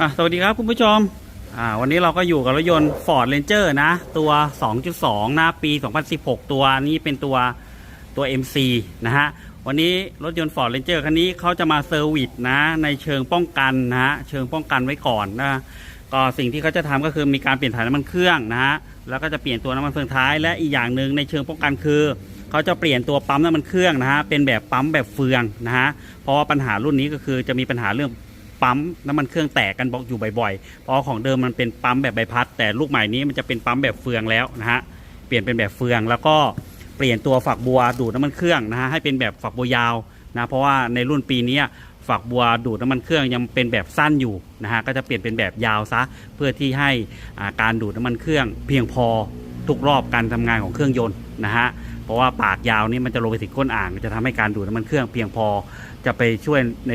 อะสวัสดีครับคุณผู้ชมอ่าวันนี้เราก็อยู่กับรถยนต์ Ford Ranger นะ ตัว 2.2 นะ ปี 2016 ตัวนี้เป็นตัวตัว MC นะฮะ วันนี้รถยนต์ Ford Ranger คันนี้เขาจะมาเซอร์วิสนะ ในเชิงป้องกันนะฮะ เชิงป้องกันไว้ก่อนนะก็สิ่งที่เขาจะทำก็คือมีการเปลี่ยนถ่ายน้ำมันเครื่องนะฮะ แล้วก็จะเปลี่ยนตัวน้ำมันเฟืองท้าย และอีกอย่างหนึ่งในเชิงป้องกันคือเขาจะเปลี่ยนตัวปั๊มน้ำมันเครื่องนะฮะ เป็นแบบปั๊มแบบเฟืองนะฮะ เพราะว่าปัญหารุ่นนี้ก็คือจะมีปัญหาเรื่อง ปั๊มน้ำมันเครื่องแตกกันบอกอยู่บ่อยๆเพราะของเดิมมันเป็นปั๊มแบบใบพัด แต่ลูกใหม่นี้มันจะเป็นปั๊มแบบเฟืองแล้วนะฮะเปลี่ยนเป็นแบบเฟืองแล้วก็เปลี่ยนตัวฝักบัวดูดน้ำมันเครื่องนะฮะให้เป็นแบบฝักบัวยาวนะเพราะว่าในรุ่นปีนี้ฝักบัวดูดน้ำมันเครื่องยังเป็นแบบสั้นอยู่นะฮะก็จะเปลี่ยนเป็นแบบยาวซะเพื่อที่ให้าการดูดน้ำมันเครื่อง เพียงพอทุกรอบการทำงานของเครื่องยนต์นะฮะเพราะว่าปากยาวนี่มันจะลงไปถึงก้นอ่าง จะทำให้การดูดน้ำมันเครื่องเพียงพอจะไปช่วยใน